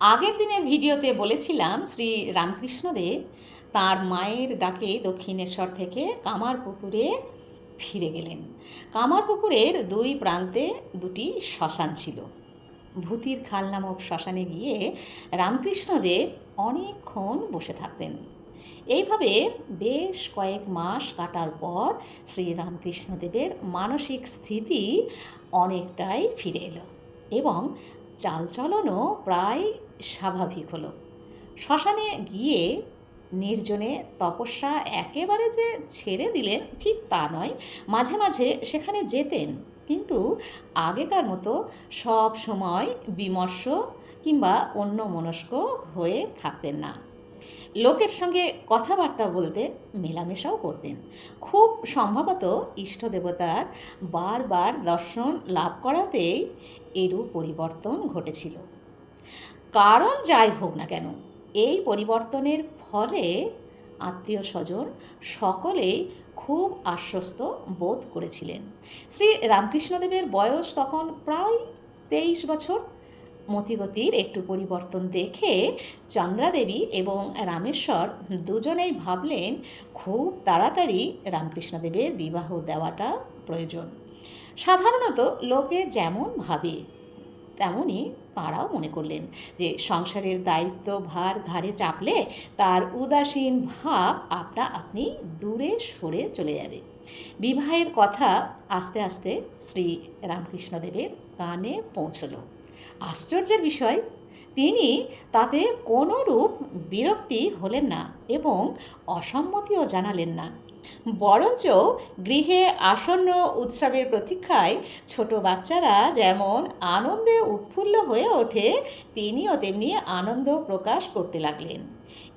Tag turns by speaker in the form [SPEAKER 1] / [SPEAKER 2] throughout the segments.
[SPEAKER 1] আগের দিনের ভিডিওতে বলেছিলাম, শ্রী রামকৃষ্ণদেব তার মায়ের ডাকে দক্ষিণেশ্বর থেকে কামারপুকুরে ফিরে গেলেন। কামারপুকুরের দুই প্রান্তে দুটি শ্মশান ছিল। ভূতির খাল নামক শ্মশানে গিয়ে রামকৃষ্ণদেব অনেকক্ষণ বসে থাকতেন। এইভাবে বেশ কয়েক মাস কাটার পর শ্রী রামকৃষ্ণদেবের মানসিক স্থিতি অনেকটাই ফিরে এলো এবং চালচলনও প্রায় স্বাভাবিক হলো। শ্মশানে গিয়ে নির্জনে তপস্যা একেবারে যে ছেড়ে দিলেন ঠিক তা নয়, মাঝে মাঝে সেখানে যেতেন। কিন্তু আগেকার মতো সব সময় বিমর্ষ কিংবা অন্য মনস্ক হয়ে থাকতেন না। লোকের সঙ্গে কথাবার্তা বলতে মেলামেশাও করতেন। খুব সম্ভবত ইষ্ট দেবতার বারবার দর্শন লাভ করাতেই এরূপ পরিবর্তন ঘটেছিল। কারণ যাই হোক না কেন, এই পরিবর্তনের ফলে আত্মীয় স্বজন সকলেই খুব আশ্বস্ত বোধ করেছিলেন। শ্রী রামকৃষ্ণদেবের বয়স তখন প্রায় তেইশ বছর। মতিগতির একটু পরিবর্তন দেখে চন্দ্রাদেবী এবং রামেশ্বর দুজনেই ভাবলেন, খুব তাড়াতাড়ি রামকৃষ্ণদেবের বিবাহ দেওয়াটা প্রয়োজন। সাধারণত লোকে যেমন ভাবে, তেমনই তাঁরাও মনে করলেন যে সংসারের দায়িত্ব ভার ঘাড়ে চাপলে তার উদাসীন ভাব আপনা আপনি দূরে সরে চলে যাবে। বিবাহের কথা আস্তে আস্তে শ্রী রামকৃষ্ণদেবের কানে পৌঁছলো। আশ্চর্যের বিষয়, তিনি তাতে কোনোরূপ বিরক্তি হলেন না এবং অসম্মতিও জানালেন না। বরঞ্চ গৃহে আসন্ন উৎসবের প্রতীক্ষায় ছোট বাচ্চারা যেমন আনন্দে উৎফুল্ল হয়ে ওঠে, তিনিও তেমনি আনন্দ প্রকাশ করতে লাগলেন।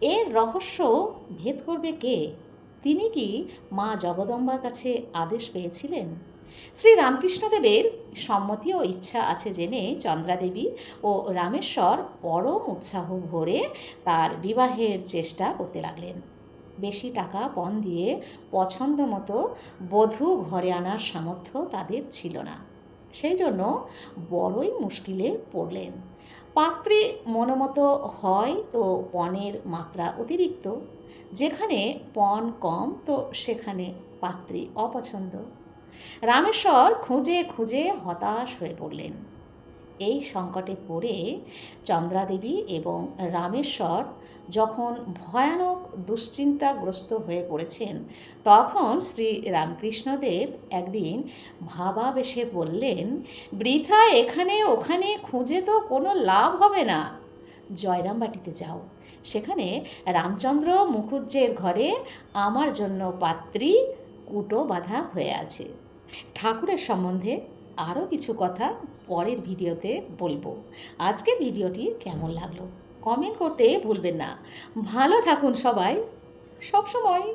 [SPEAKER 1] এর রহস্য ভেদ করবে কে? তিনি কি মা জগদম্বার কাছে আদেশ পেয়েছিলেন? শ্রী রামকৃষ্ণদেবের সম্মতি ও ইচ্ছা আছে জেনে চন্দ্রাদেবী ও রামেশ্বর পরম উৎসাহ ভরে তার বিবাহের চেষ্টা করতে লাগলেন। বেশি টাকা পণ দিয়ে পছন্দ মতো বধূ ঘরে আনার সামর্থ্য তাদের ছিল না। সেই জন্য বড়ই মুশকিলে পড়লেন। পাত্রে মনোমতো হয় তো পণের মাত্রা অতিরিক্ত। যেখানে পণ কম তো সেখানে পাত্রী অপছন্দ। রামেশ্বর খুঁজে খুঁজে হতাশ হয়ে পড়লেন। এই সংকটে পড়ে চন্দ্রাদেবী এবং রামেশ্বর যখন ভয়ানক দুশ্চিন্তাগ্রস্ত হয়ে পড়েছেন, তখন শ্রী রামকৃষ্ণদেব একদিন ভাবাবেশে বললেন, বৃথা, এখানে ওখানে খুঁজে তো কোনো লাভ হবে না। জয়রামবাটিতে যাও। সেখানে রামচন্দ্র মুখুজ্জের ঘরে আমার জন্য পাত্রী কুটো বাঁধা হয়ে আছে। ঠাকুরের সম্বন্ধে আরও কিছু কথা পরের ভিডিওতে বলব। আজকে ভিডিওটি কেমন লাগল? কমেন্ট করতে ভুলবেন না। ভালো থাকুন সবাই। সবসময়